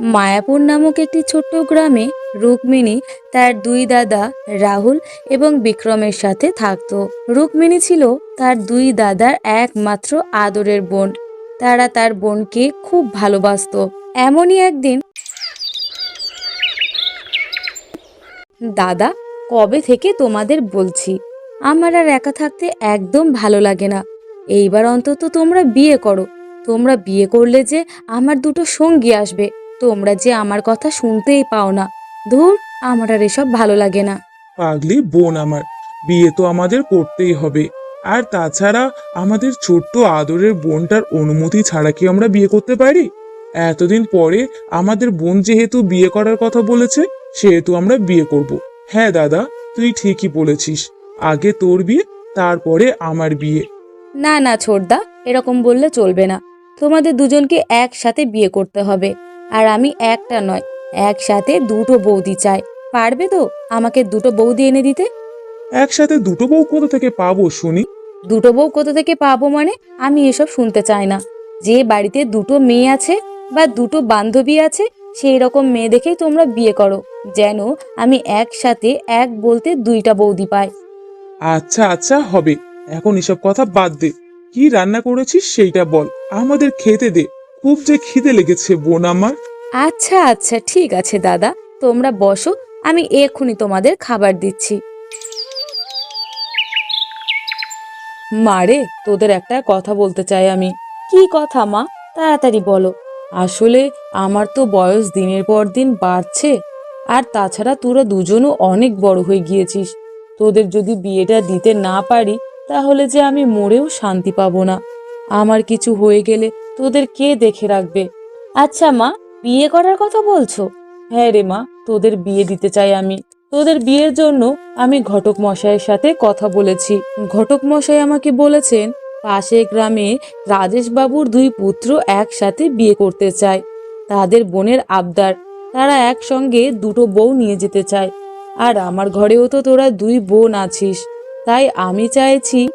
মায়াপুর নামক একটি ছোট্ট গ্রামে রুক্মিণী তার দুই দাদা রাহুল এবং বিক্রমের সাথে থাকত। রুক্মিণী ছিল তার দুই দাদার একমাত্র আদরের বোন। তারা তার বোনকে খুব ভালোবাসতো। এমনই একদিন দাদা, কবে থেকে তোমাদের বলছি? আমার আর একা থাকতে একদম ভালো লাগে না। এইবার অন্তত তোমরা বিয়ে করো। তোমরা বিয়ে করলে যে আমার দুটো সঙ্গী আসবে। তোমরা যে আমার কথা শুনতেই পাও না। ধুর আমার আর এসব ভালো লাগে না। পাগলি বোন আমার বিয়ে তো আমাদের করতেই হবে। আর তাছাড়া আমাদের ছোট্ট আদরের বোনটার অনুমতি ছাড়া কি আমরা বিয়ে করতে পারি? এতদিন পরে আমাদের বোন যেহেতু বিয়ে করার কথা বলেছে সেহেতু আমরা বিয়ে করব। হ্যাঁ দাদা তুই ঠিকই বলেছিস। আগে তোর বিয়ে তারপরে আমার বিয়ে। না না ছোটদা এরকম বললে চলবে না। তোমাদের দুজনকে একসাথে বিয়ে করতে হবে। আর আমি একটা নয় একসাথে দুটো বৌদি চাই। পারবে তো আমাকে দুটো বৌদি এনে দিতে? একসাথে দুটো বউ কোথা থেকে পাবো শুনি? দুটো বউ কোথা থেকে পাবো মানে আমি এসব শুনতে চাই না। যে বাড়িতে দুটো মেয়ে আছে বা দুটো বান্ধবী আছে সেই রকম মেয়ে দেখেই তোমরা বিয়ে করো যেন আমি একসাথে এক বলতে দুইটা বৌদি পাই। আচ্ছা আচ্ছা হবে। এখন এসব কথা বাদ দে। কি রান্না করেছিস সেইটা বল। আমাদের খেতে দে। খুব যে খিদে লেগেছে, বোন আমার। আচ্ছা আচ্ছা ঠিক আছে, দাদা। তোমরা বসো, আমি এক্ষুনি তোমাদের খাবার দিচ্ছি। মারে, তোদের একটা কথা বলতে চাই আমি। কি কথা, মা? তাড়াতাড়ি বলো। আসলে আমার তো বয়স দিনের পর দিন বাড়ছে, আর তাছাড়া তোরা দুজনও অনেক বড় হয়ে গিয়েছিস। তোদের যদি বিয়েটা দিতে না পারি, তাহলে যে আমি মরেও শান্তি পাবো না। আমার কিছু হয়ে গেলে তোদের কে দেখে রাখবে? আচ্ছা মা, বিয়ে করার কথা বলছো? হ্যাঁ রে মা, তোদের বিয়ে দিতে চাই আমি। তোদের বিয়ের জন্য আমি ঘটক মশাইয়ের সাথে কথা বলেছি। ঘটক মশাই আমাকে বলেছেন পাশের গ্রামে রাজেশ বাবুর দুই পুত্র একসাথে বিয়ে করতে চায়। তাদের বোনের আবদার, তারা একসঙ্গে দুটো বউ নিয়ে যেতে চায়। আর আমার ঘরেও তো তোরা দুই বোন আছিস। তাই আমি চাইছি,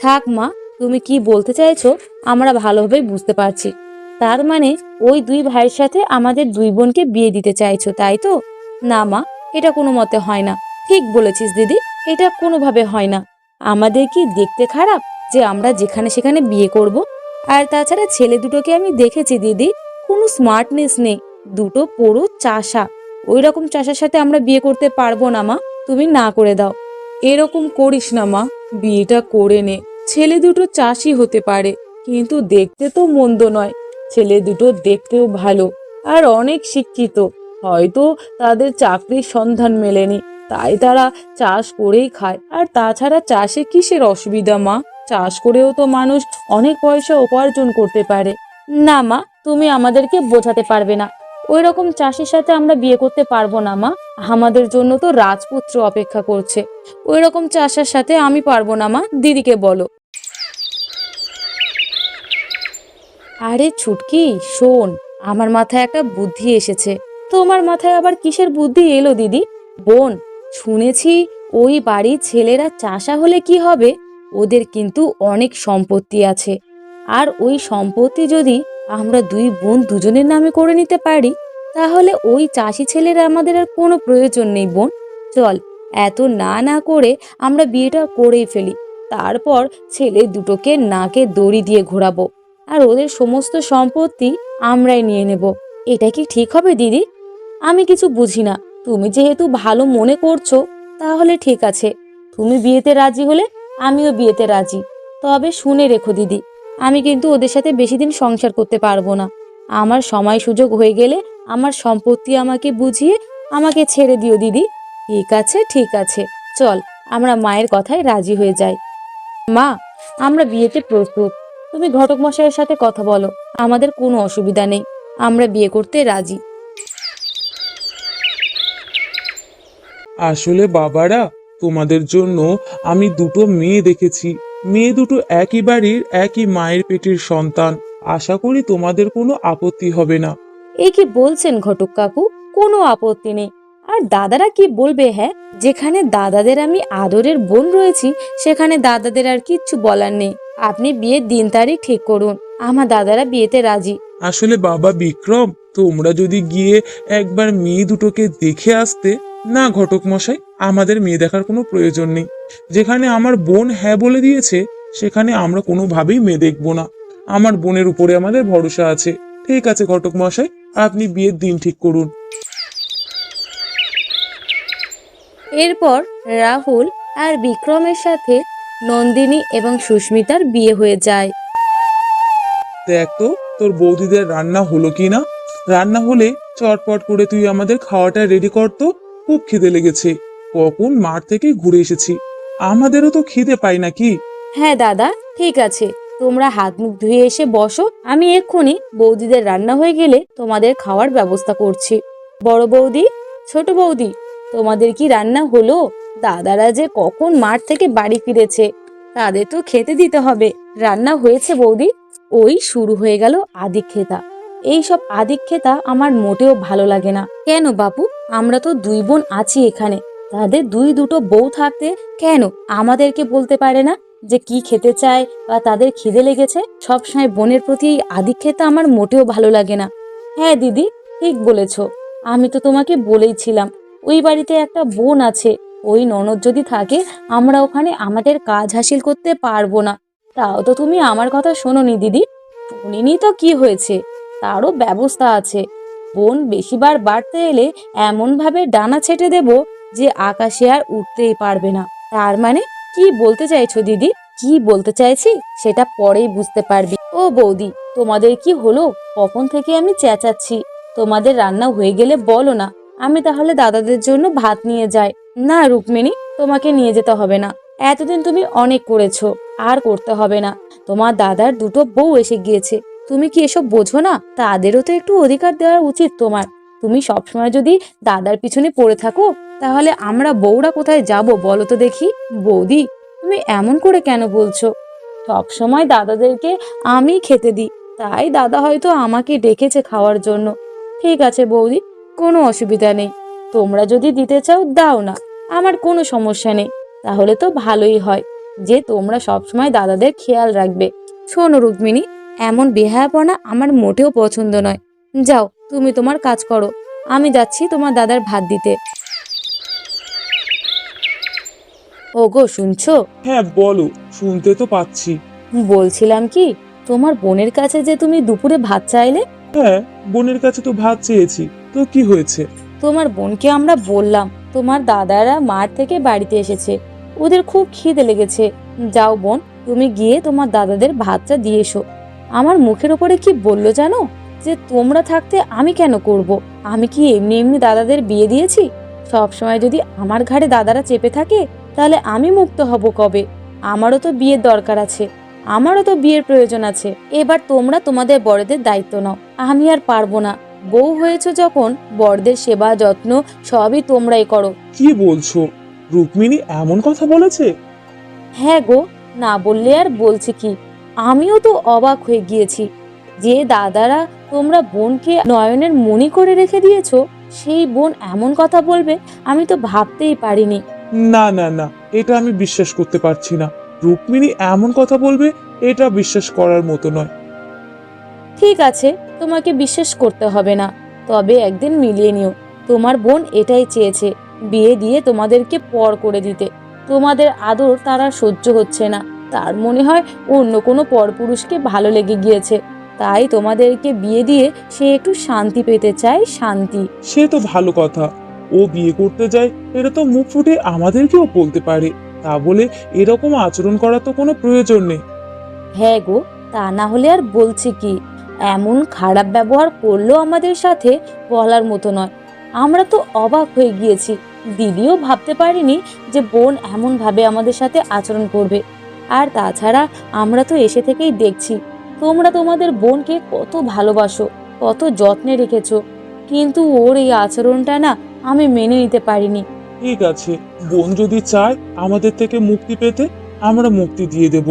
থাক মা তুমি কি বলতে চাইছো? আমরা ভালোভাবে বুঝতে পারছি। তার মানে ওই দুই ভাইয়ের সাথে আমাদের দুই বোনকে বিয়ে দিতে চাইছো, তাই তো? না মা, এটা কোনো মতে হয় না। ঠিক বলেছিস, দিদি, এটা কোনোভাবে হয় না। আমাদের কি দেখতে খারাপ যে আমরা যেখানে সেখানে বিয়ে করব? আর তাছাড়া ছেলে দুটোকে আমি দেখেছি, দিদি, কোনো স্মার্টনেস নেই। দুটো পুরো চাষা। ওই রকম চাষার সাথে আমরা বিয়ে করতে পারব না মা। তুমি না করে দাও। এরকম করিস না মা। বিয়েটা করে নে। ছেলে দুটো চাষি হতে পারে, কিন্তু দেখতে তো মন্দ নয়। ছেলে দুটো দেখতেও ভালো, আর অনেক শিক্ষিত। হয়তো তাদের চাকরির সন্ধান মেলেনি, তাই তারা চাষ করেই খায়। আর তাছাড়া চাষে কিসের অসুবিধা, মা? চাষ করেও তো মানুষ অনেক পয়সা উপার্জন করতে পারে। না, মা, তুমি আমাদেরকে বোঝাতে পারবে না। ওই রকম চাষির সাথে আমরা বিয়ে করতে পারব না, মা। আমাদের জন্য তো রাজপুত্র অপেক্ষা করছে। ওই রকম চাষার সাথে আমি পারব না, মা। দিদিকে বলো। আরে ছুটকি, শোন, আমার মাথায় একটা বুদ্ধি এসেছে। তোমার মাথায় আবার কিসের বুদ্ধি এলো, দিদি? বোন, শুনেছি ওই বাড়ির ছেলেরা চাষা হলে কি হবে? ওদের কিন্তু অনেক সম্পত্তি আছে। আর ওই সম্পত্তি যদি আমরা দুই বোন দুজনের নামে করে নিতে পারি। তাহলে ওই চাষি ছেলের আমাদের আর কোনো প্রয়োজন নেই বোন। চল, এত না না করে আমরা বিয়েটা করেই ফেলি। তারপর ছেলে দুটোকে নাকে দড়ি দিয়ে ঘোরাবো। আর ওদের সমস্ত সম্পত্তি আমরাই নিয়ে নেব। এটা কি ঠিক হবে দিদি? আমি কিছু বুঝি না। তুমি যেহেতু ভালো মনে করছ, তাহলে ঠিক আছে। তুমি বিয়েতে রাজি হলে আমিও বিয়েতে রাজি। তবে শুনে রেখো দিদি। আমি কিন্তু ওদের সাথে বেশি দিন সংসার করতে পারব না। আমার সময় সুযোগ হয়ে গেলে আমার সম্পত্তি আমাকে বুঝিয়ে আমাকে ছেড়ে দিও, দিদি। ঠিক আছে ঠিক আছে। চল, আমরা মায়ের কথায় রাজি হয়ে যাই। মা, আমরা বিয়েতে প্রস্তুত। তুমি ঘটক মশাইয়ের সাথে কথা বলো। আমাদের কোনো অসুবিধা নেই। আমরা বিয়ে করতে রাজি। আসলে বাবারা, তোমাদের জন্য আমি দুটো মেয়ে দেখেছি। মেয়ে দুটো একই বাড়ির একই মায়ের পেটের সন্তান। আশা করি তোমাদের কোনো আপত্তি হবে না। এ কি বলছেন ঘটক কাকু? কোনো আপত্তি নেই। আর দাদারা কি বলবে হ্যাঁ? যেখানে দাদাদের আমি আদরের বোন রয়েছি সেখানে দাদাদের আর কিচ্ছু বলার নেই। আপনি বিয়ের দিন তারিখ ঠিক করুন। আমার দাদারা বিয়েতে রাজি। আসলে বাবা বিক্রম তোমরা যদি গিয়ে একবার মেয়ে দুটোকে দেখে আসতে না ঘটক মশাই আমাদের মেয়ে দেখার কোনো প্রয়োজন নেই। যেখানে আমার বোন হ্যাঁ বলে দিয়েছে সেখানে আমরা কোনোভাবেই মেয়ে দেখব না। আমার বোনের উপরে আমাদের ভরসা আছে। ঠিক আছে ঘটক মশাই আপনি বিয়ের দিন ঠিক করুন। এরপর রাহুল আর বিক্রমের সাথে নন্দিনী এবং সুস্মিতার বিয়ে হয়ে যায়। দেখ তো তোর বৌদিদের রান্না হলো কি না? রান্না হলে চটপট করে তুই আমাদের খাওয়াটা রেডি কর তো। খুব খিদে লেগেছে। কখন মাঠ থেকে ঘুরে এসেছি। আমাদেরও তো খিদে পাই নাকি? হ্যাঁ দাদা, ঠিক আছে। তোমরা হাত মুখ ধুয়ে এসে বসো, আমি এক্ষুনি বৌদিদের রান্না হয়ে গেলে তোমাদের খাওয়ার ব্যবস্থা করছি। বড় বৌদি, ছোট বৌদি, তোমাদের কি রান্না হলো? দাদারা যে কখন মাঠ থেকে বাড়ি ফিরেছে, তাদের তো খেতে দিতে হবে। রান্না হয়েছে বৌদি, ওই শুরু হয়ে গেল আদিক্ষেতা এইসব আদিক্ষেতা আমার মোটেও ভালো লাগে না। কেন বাপু? আমরা তো দুই বোন আছি এখানে। তাদের দুই দুটো বউ থাকতে কেন আমাদেরকে বলতে পারে না যে কি খেতে চায় বা তাদের খিদে লেগেছে? সবসময় বোনের প্রতি এই আদিক্ষেতা আমার মোটেও ভালো লাগে না। হ্যাঁ দিদি, ঠিক বলেছ। আমি তো তোমাকে বলেইছিলাম ওই বাড়িতে একটা বোন আছে, ওই ননদ যদি থাকে, আমরা ওখানে আমাদের কাজ হাসিল করতে পারব না। তাও তো তুমি আমার কথা শোনোনি দিদি। শুনিনি তো কি হয়েছে? তারও ব্যবস্থা আছে। বোন বেশিবার বাড়তে এলে এমনভাবে ডানা ছেটে দেব যে আকাশে আর উঠতেই পারবে না। তার মানে কি বলতে চাইছো দিদি? কি বলতে চাইছি সেটা পরেই বুঝতে পারবি। ও বৌদি, তোমাদের কি হলো? কখন থেকে আমি চেঁচাচ্ছি? তোমাদের রান্না হয়ে গেলে বলো না। আমি তাহলে দাদাদের জন্য ভাত নিয়ে যাই। না রুক্মিণী, তোমাকে নিয়ে যেতে হবে না। এতদিন তুমি অনেক করেছ, আর করতে হবে না। তোমার দাদার দুটো বউ এসে গিয়েছে। তুমি কি এসব বোঝো না? তাদেরও তো একটু অধিকার দেওয়া উচিত তোমার। তুমি সবসময় যদি দাদার পিছনে পড়ে থাকো, তাহলে আমরা বউরা কোথায় যাব বলো তো দেখি? বৌদি, তুমি এমন করে কেন বলছো? সব সময় দাদাদেরকে আমি খেতে দিই, তাই দাদা হয়তো আমাকে ডেকেছে খাওয়ার জন্য। ঠিক আছে বৌদি, কোনো অসুবিধা নেই। তোমরা যদি দিতে চাও, দাও না, আমার কোনো সমস্যা নেই। তাহলে তো ভালোই হয় যে তোমরা সবসময় দাদাদের খেয়াল রাখবে। শোনো রুক্মিণী এমন বেহায়াপনা আমার মোটেও পছন্দ নয়। যাও তুমি তোমার কাজ করো। আমি যাচ্ছি তোমার দাদার ভাত দিতে। ওগো শুনছো? হ্যাঁ বলো শুনতে তো পাচ্ছি। বলছিলাম কি তোমার বোনের কাছে যে তুমি দুপুরে ভাত চাইলে? হ্যাঁ বোনের কাছে তো ভাত চেয়েছি। তো কি হয়েছে? তোমার বোনকে আমরা বললাম তোমার দাদারা মাঠ থেকে বাড়িতে এসেছে। ওদের খুব খিদে লেগেছে। যাও বোন তুমি গিয়ে তোমার দাদাদের ভাতটা দিয়ে এসো। আমার মুখের ওপরে কি বলল জানো? যে তোমরা থাকতে আমি কেন করব। আমি কি এমনি এমনি দাদাদের বিয়ে দিয়েছি? সব সময় যদি আমার ঘাড়ে দাদারা চেপে থাকে তাহলে আমি মুক্ত হব কবে? আমারও তো বিয়ের দরকার আছে। আমারও তো বিয়ের প্রয়োজন আছে। এবার তোমরা তোমাদের বড়দের দায়িত্ব নাও। আমি আর পারব না। বউ হয়েছে যখন বড়দের সেবা যত্ন সবই তোমরাই করো। কি বলছো? রুক্মিণী এমন কথা বলেছে? হ্যাঁ গো না বললে আর বলছি কি? আমিও তো অবাক হয়ে গিয়েছি যে দাদারা তোমরা বোনকে নয়নের মনি করে রেখে দিয়েছ সেই বোন এমন কথা বলবে আমি তো ভাবতেই পারিনি। না না না এটা আমি বিশ্বাস করতে পারছি না। রুক্মিণী এমন কথা বলবে এটা বিশ্বাস করার মতো নয়। ঠিক আছে তোমাকে বিশ্বাস করতে হবে না তবে একদিন মিলিয়ে নিও। তোমার বোন এটাই চেয়েছে বিয়ে দিয়ে তোমাদেরকে পর করে দিতে। তোমাদের আদর তারা সহ্য হচ্ছে না। তার মনে হয় অন্য কোনো পরপুরুষকে ভালো লেগে গিয়েছে। তাই তোমাদেরকে বিয়ে দিয়ে সে একটু শান্তি পেতে চায় শান্তি। সে তো ভালো কথা। ও বিয়ে করতে যায় এটা তো মুখ ফুটে আমাদেরকেও বলতে পারে। তা বলে এরকম আচরণ করার তো কোনো প্রয়োজন নেই। হ্যাঁ গো তা না হলে আর বলছি কি? এমন খারাপ ব্যবহার করল আমাদের সাথে বলার মতো নয়। আমরা তো অবাক হয়ে গিয়েছি। দিদিও ভাবতে পারিনি যে বোন এমনভাবে আমাদের সাথে আচরণ করবে। আর তাছাড়া আমরা তো এসে থেকেই দেখছি তোমরা তোমাদের বোনকে কত ভালোবাসো কত যত্নে রেখেছো। কিন্তু ওর এই আচরণটা না আমি মেনে নিতে পারিনি। ঠিক আছে বোন যদি চায় আমাদের থেকে মুক্তি পেতে আমরা মুক্তি দিয়ে দেব।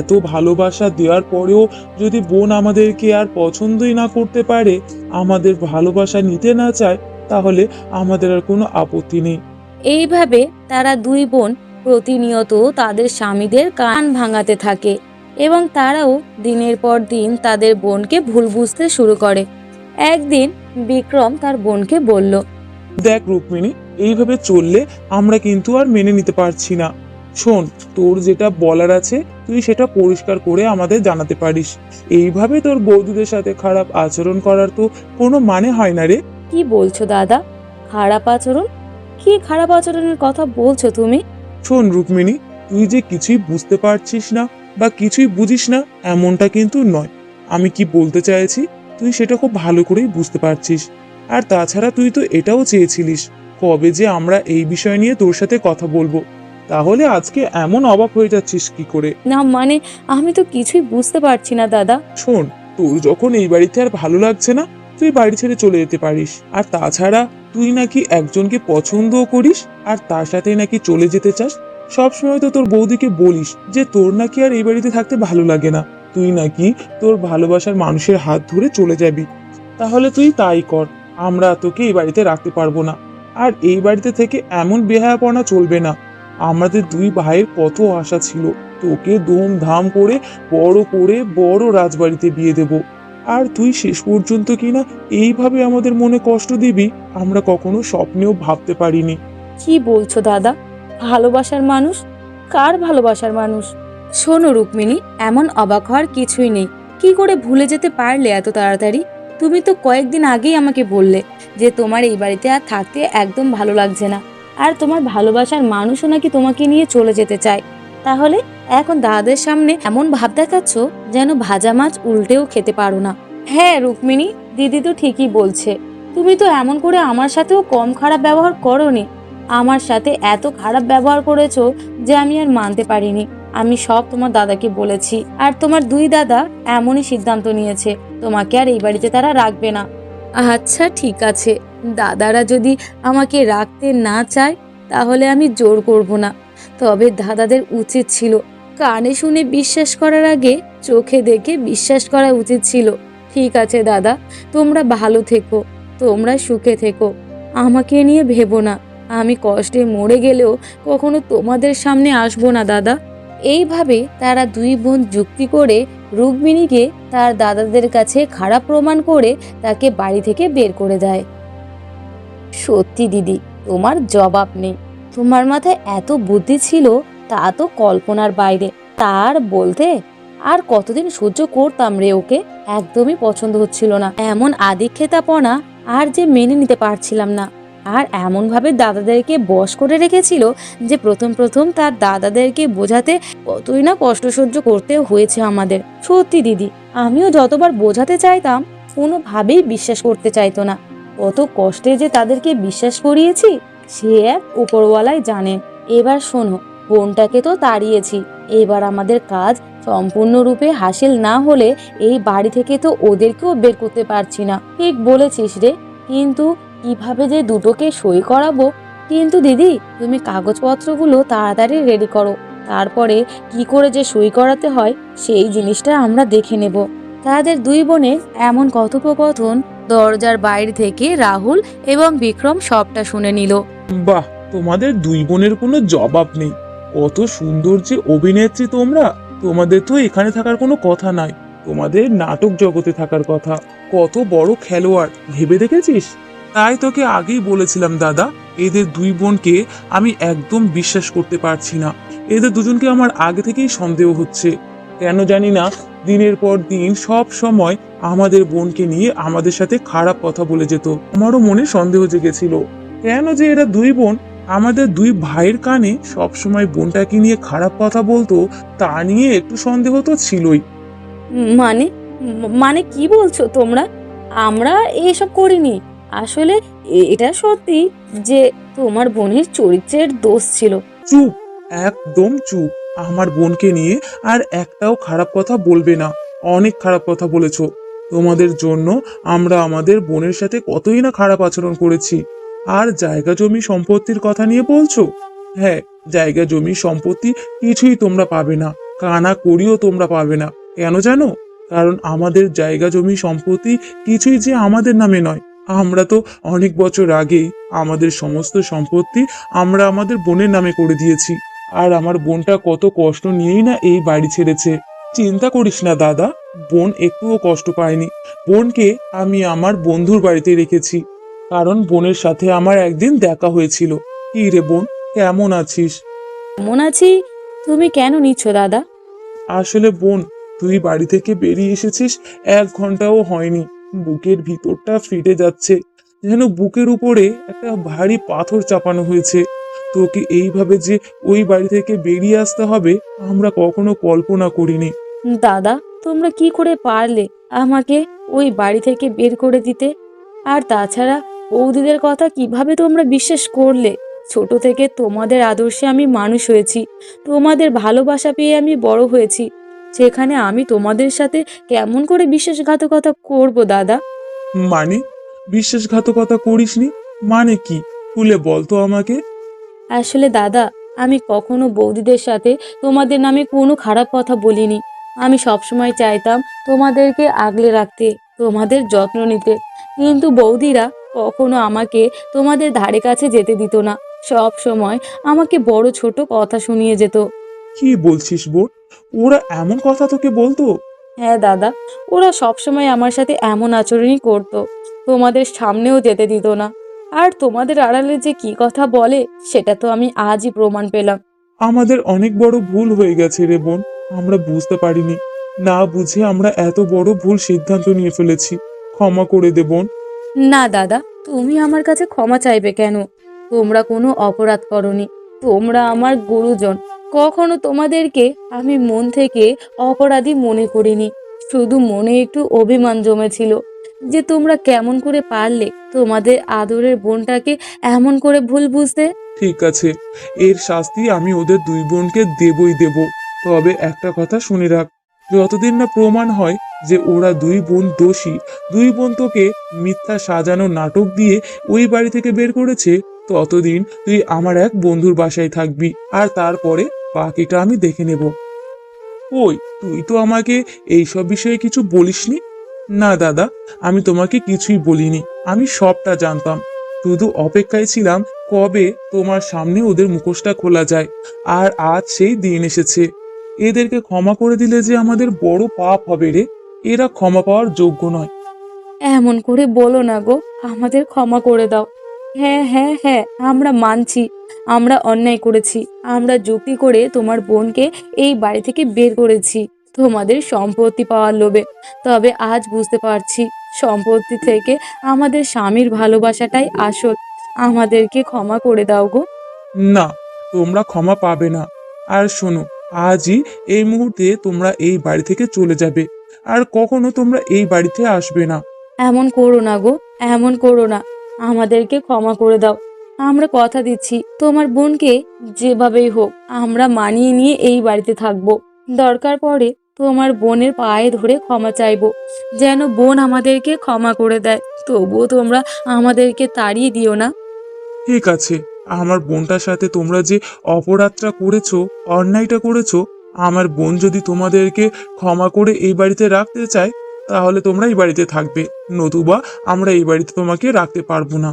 এত ভালোবাসা দেওয়ার পরেও যদি বোন আমাদেরকে আর পছন্দই না করতে পারে আমাদের ভালোবাসা নিতে না চায় তাহলে আমাদের আর কোনো আপত্তি নেই। এইভাবে তারা দুই বোন প্রতিনিয়ত তাদের স্বামীদের কান ভাঙাতে থাকে এবং তারাও দিনের পর দিন তাদের বোনকে ভুল বুঝতে শুরু করে। একদিন বিক্রম তার বোনকে বলল দেখ রুক্মিণী এইভাবে চললে আমরা কিন্তু আর মেনে নিতে পারছি না। শোন তোর যেটা বলার আছে তুই সেটা পরিষ্কার করে আমাদের জানাতে পারিস। এইভাবে তোর বৌদিদের সাথে খারাপ আচরণ করার তো কোনো মানে হয় না রে। কি বলছো দাদা? খারাপ আচরণ? কি খারাপ আচরণের কথা বলছো তুমি? শোন রুক্মিণী তুই যে কিছুই বুঝতে পারছিস না বা কিছুই বুঝিস না এমনটা কিন্তু নয়। আমি কি বলতে চাইছি? তুই সেটা খুব ভালো করেই বুঝতে পারছিস। আর তাছাড়া তুই তো এটাও চেয়েছিলিস কবে যে আমরা এই বিষয় নিয়ে তোর সাথে কথা বলব। তাহলে আজকে এমন অবাক হয়ে যাচ্ছিস কি করে? না মানে আমি তো কিছুই বুঝতে পারছি না দাদা। শোন তোর যখন এই বাড়িতে আর ভালো লাগছে না তুই বাড়ি ছেড়ে চলে যেতে পারিস। আর তাছাড়া তুই নাকি একজনকে পছন্দও করিস আর তার সাথে নাকি চলে যেতে চাস? সবসময় তো তোর বৌদিকে বলিস যে তোর নাকি আর এই বাড়িতে থাকতে ভালো লাগে না। তুই নাকি তোর ভালোবাসার মানুষের হাত ধরে চলে যাবি। তাহলে তুই তাই কর, আমরা তোকে এই বাড়িতে রাখতে পারব না। আর এই বাড়িতে থেকে এমন বেহায়াপনা চলবে না। আমাদের দুই ভাইয়ের কত আশা ছিল, তোকে দম ধাম করে বড় করে বড় রাজবাড়িতে বিয়ে দেব। আর তুই শেষ পর্যন্ত কিনা এইভাবে আমাদের মনে কষ্ট দিবি, আমরা কখনো স্বপ্নেও ভাবতে পারিনি। কি বলছো দাদা? ভালোবাসার মানুষ? কার ভালোবাসার মানুষ? শোনো রুক্মিণী, এমন অবাক হওয়ার কিছুই নেই। কি করে ভুলে যেতে পারলে এত তাড়াতাড়ি? তুমি তো কয়েকদিন আগেই আমাকে বললে যে তোমার এই বাড়িতে আর থাকতে একদম ভালো লাগছে না। আর তোমার ভালোবাসার মানুষও নাকি তোমাকে নিয়ে চলে যেতে চায়। তাহলে এখন দাদাদের সামনে এমন ভাব দেখাচ্ছ যেন ভাজা মাছ উল্টেও খেতে পারো না। হ্যাঁ রুক্মিণী, দিদি তো ঠিকই বলছে। তুমি তো এমন করে আমার সাথেও কম খারাপ ব্যবহার করনি। আমার সাথে এত খারাপ ব্যবহার করেছ যে আমি আর মানতে পারিনি। আমি সব তোমার দাদাকে বলেছি। আর তোমার দুই দাদা এমনই সিদ্ধান্ত নিয়েছে। তোমাকে আর এই বাড়িতে তারা রাখবে না। আচ্ছা ঠিক আছে। দাদারা যদি আমাকে রাখতে না চায়, তাহলে আমি জোর করব না। তবে দাদাদের উচিত ছিল কানে শুনে বিশ্বাস করার আগে চোখে দেখে বিশ্বাস করা উচিত ছিল। ঠিক আছে দাদা, তোমরা ভালো থেকো, তোমরা সুখে থেকো, আমাকে নিয়ে ভেবো না, আমি কষ্টে মরে গেলেও কখনো তোমাদের সামনে আসব না দাদা। এইভাবে তারা দুই বোন যুক্তি করে রুক্মিণীকে তার দাদাদের কাছে খারাপ প্রমাণ করে তাকে বাড়ি থেকে বের করে দেয়। সত্যি দিদি, তোমার জবাব নেই। তোমার মাথায় এত বুদ্ধি ছিল, তা তো কল্পনার বাইরে। তার বলতে আর কতদিন সহ্য করতাম রে ওকে, একদমই পছন্দ হচ্ছিল না। এমন আদিক্ষেতাপনা আর যে মেনে নিতে পারছিলাম না। আর এমনভাবে দাদাদেরকে বশ করে রেখেছিল যে প্রথম প্রথম তার দাদাদেরকে বোঝাতে কতই না কষ্ট সহ্য করতে হয়েছে আমাদের। সত্যি দিদি, আমিও যতবার বোঝাতে চাইতাম, কোনোভাবেই বিশ্বাস করতে চাইতো না। কত কষ্টে যে তাদেরকে বিশ্বাস করিয়েছি সে এক উপরওয়ালাই জানে। এবার শোনো, বোনটাকে তো তাড়িয়েছি। এবার আমাদের কাজ সম্পূর্ণরূপে হাসিল না হলে এই বাড়ি থেকে তো ওদেরকেও বের করতে পারছি না। ঠিক বলেছিস রে। কিন্তু কীভাবে যে দুটোকে সই করাবো? কিন্তু দিদি, তুমি কাগজপত্রগুলো তাড়াতাড়ি রেডি করো। তারপরে কি করে যে সই করাতে হয়, সেই জিনিসটা আমরা দেখে নেব। তাদের দুই বোনের এমন কথোপকথন দরজার বাইরে থেকে রাহুল এবং বিক্রম সবটা শুনে নিল। বাহ, তোমাদের দুই বোনের কোনো জবাব নেই। কত সুন্দর যে অভিনেত্রী তোমরা। তোমাদের তো এখানে থাকার কোনো কথা নাই। তোমাদের নাটক জগতে থাকার কথা। কত বড় খেলোয়াড়, ভেবে দেখেছিস? তাই তোকে আগেই বলেছিলাম, দাদা, এদের দুই বোনকে আমি একদম বিশ্বাস করতে পারছি না। এদের দুজনকে আমার আগে থেকেই সন্দেহ হচ্ছে। কেন জানি না দিনের পর দিন সব সময় আমাদের বোনকে নিয়ে আমাদের সাথে খারাপ কথা বলে যেত। আমারও মনে সন্দেহ জেগেছিল। কেন যে এরা দুই বোন আমাদের দুই ভাইয়ের কানে সব সময় বোনটাকে নিয়ে খারাপ কথা বলতো তা নিয়ে একটু সন্দেহ তো ছিলই। মানে? মানে কি বলছো তোমরা? আমরা এসব করিনি। আসলে এটা সত্যি যে তোমার বোনের চরিত্রের দোষ ছিল। চুপ একদম চুপ। আমার বোনকে নিয়ে আর একটাও খারাপ কথা বলবে না। অনেক খারাপ কথা বলেছ। তোমাদের জন্য আমরা আমাদের বোনের সাথে কতই না খারাপ আচরণ করেছি। আর জায়গা জমি সম্পত্তির কথা নিয়ে বলছো? হ্যাঁ জায়গা জমি সম্পত্তি কিছুই তোমরা পাবে না। কানা করিও তোমরা পাবে না। কেন জানো? কারণ আমাদের জায়গা জমি সম্পত্তি কিছুই যে আমাদের নামে নয়। আমরা তো অনেক বছর আগেই আমাদের সমস্ত সম্পত্তি আমরা আমাদের বোনের নামে করে দিয়েছি। আর আমার বোনটা কত কষ্ট নিয়েই না এই বাড়ি ছেড়েছে। চিন্তা করিস না দাদা বোন একটুও কষ্ট পায়নি। বোনকে আমি আমার বন্ধুর বাড়িতে রেখেছি কারণ বোনের সাথে আমার একদিন দেখা হয়েছিল। কি রে বোন কেমন আছিস? কেমন আছি? তুমি কেন নিচ্ছ দাদা? আসলে বোন তুই বাড়ি থেকে বেরিয়ে এসেছিস এক ঘন্টাও হয়নি। বুকের ভিতরটা ফেটে যাচ্ছে যেন বুকের উপরে একটা ভারী পাথর চাপানো হয়েছে। তোকে এইভাবে যে ওই বাড়ি থেকে বেরিয়ে আসতে হবে আমরা কখনো কল্পনা করিনি। দাদা তোমরা কি করে পারলে আমাকে ওই বাড়ি থেকে বের করে দিতে? আর তাছাড়া বৌদিদের কথা কীভাবে তোমরা বিশ্বাস করলে? ছোট থেকে তোমাদের আদর্শে আমি মানুষ হয়েছি তোমাদের ভালোবাসা পেয়ে আমি বড় হয়েছি। সেখানে আমি তোমাদের সাথে কেমন করে বিশ্বাসঘাতকতা করব দাদা? মানে? বিশ্বাসঘাতকতা করিসনি? মানে কি? খুলে বল তো আমাকে। আসলে দাদা আমি কখনো বৌদিদের সাথে তোমাদের নামে কোনো খারাপ কথা বলিনি। আমি সবসময় চাইতাম তোমাদেরকে আগলে রাখতে তোমাদের যত্ন নিতে। কিন্তু বৌদিরা কখনো আমাকে তোমাদের ধারে কাছে যেতে দিত না। সব সময় আমাকে বড় ছোট কথা শুনিয়ে যেত। কি বলছিস বোন? ওরা এমন কথা তোকে বলতো? হ্যাঁ দাদা ওরা সবসময় আমার সাথে এমন আচরণই করতো। তোমাদের সামনেও যেতে দিত না। আর তোমাদের আড়ালে যে কি কথা বলে সেটা তো আমি আজই প্রমাণ পেলাম। আমাদের অনেক বড় ভুল হয়ে গেছে রে বোন আমরা বুঝতে পারিনি। না বুঝে আমরা এত বড় ভুল সিদ্ধান্ত নিয়ে ফেলেছি। ক্ষমা করে দে বোন। না দাদা তুমি আমার কাছে ক্ষমা চাইবে কেন? তোমরা কোনো অপরাধ করনি। তোমরা আমার গুরুজন। কখনো তোমাদেরকে আমি মন থেকে অপরাধী মনে করিনি। শুধু মনে একটু অভিমান জমেছিল। যে তোমরা কেমন করে পারলে তোমাদের আদরের বোনটাকে এমন করে ভুল বুঝতে? ঠিক আছে, এর শাস্তি আমি ওদের দুই বোনকে দেবই দেব। তবে একটা কথা শুনে রাখ, যতদিন না প্রমাণ হয় যে ওরা দুই বোন দোষী, দুই বোন তোকে মিথ্যা সাজানো নাটক দিয়ে ওই বাড়ি থেকে বের করেছে, ততদিন তুই আমার এক বন্ধুর বাসায় থাকবি, আর তারপরে বাকিটা আমি দেখে নেব। ওই, তুই তো আমাকে এইসব বিষয়ে কিছু বলিসনি? না, দাদা, আমি তোমাকে কিছুই বলিনি। আমি সবটা জানতাম। শুধু অপেক্ষায় ছিলাম কবে তোমার সামনে ওদের মুখোশটা খোলা যায়। আর আজ সেই দিন এসেছে। এদেরকে ক্ষমা করে দিলে যে আমাদের বড় পাপ হবে রে, এরা ক্ষমা পাওয়ার যোগ্য নয়। এমন করে বলো না গো, আমাদের ক্ষমা করে দাও। হ্যাঁ হ্যাঁ হ্যাঁ আমরা মানছি, আমরা অন্যায় করেছি, আমরা যুক্তি করে তোমার বোনকে এই বাড়ি থেকে বের করেছি। তোমাদের সম্পত্তি পাওয়ার লোভে। তবে আজ বুঝতে পারছি সম্পত্তি থেকে আমাদের স্বামীর ভালোবাসাটাই আসল। আমাদেরকে ক্ষমা করে দাও গো। না তোমরা ক্ষমা পাবে না। আর শোনো আজই এই মুহূর্তে তোমরা এই বাড়ি থেকে চলে যাবে। আর কখনো তোমরা এই বাড়িতে আসবে না। এমন করো না গো এমন করো না। আমাদেরকে ক্ষমা করে দাও। আমরা কথা দিচ্ছি তোমার বোনকে যেভাবেই হোক আমরা মানিয়ে নিয়ে এই বাড়িতে থাকব। দরকার পড়ে তোমার বোনের পায়ে ধরে ক্ষমা চাইব যেন বোন আমাদেরকে ক্ষমা করে দেয়। তবুও তোমরা আমাদেরকে তাড়িয়ে দিও না। ঠিক আছে আমার বোনটার সাথে তোমরা যে অপরাধটা করেছ অন্যায়টা করেছ আমার বোন যদি তোমাদেরকে ক্ষমা করে এই বাড়িতে রাখতে চায় তাহলে তোমরা এই বাড়িতে থাকবে নতুবা আমরা এই বাড়িতে তোমাকে রাখতে পারব না।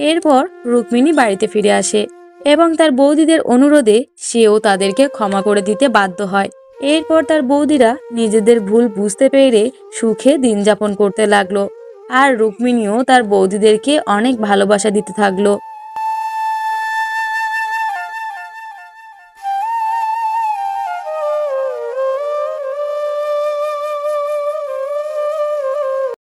এরপর রুক্মিণী বাড়িতে ফিরে আসে এবং তার বৌদিদের অনুরোধে সেও তাদেরকে ক্ষমা করে দিতে বাধ্য হয়। এরপর তার বৌদিরা নিজেদের ভুল বুঝতে পেরে সুখে দিন যাপন করতে লাগল। আর রুক্মিণীও তার বৌদিদেরকে অনেক ভালোবাসা দিতে থাকল।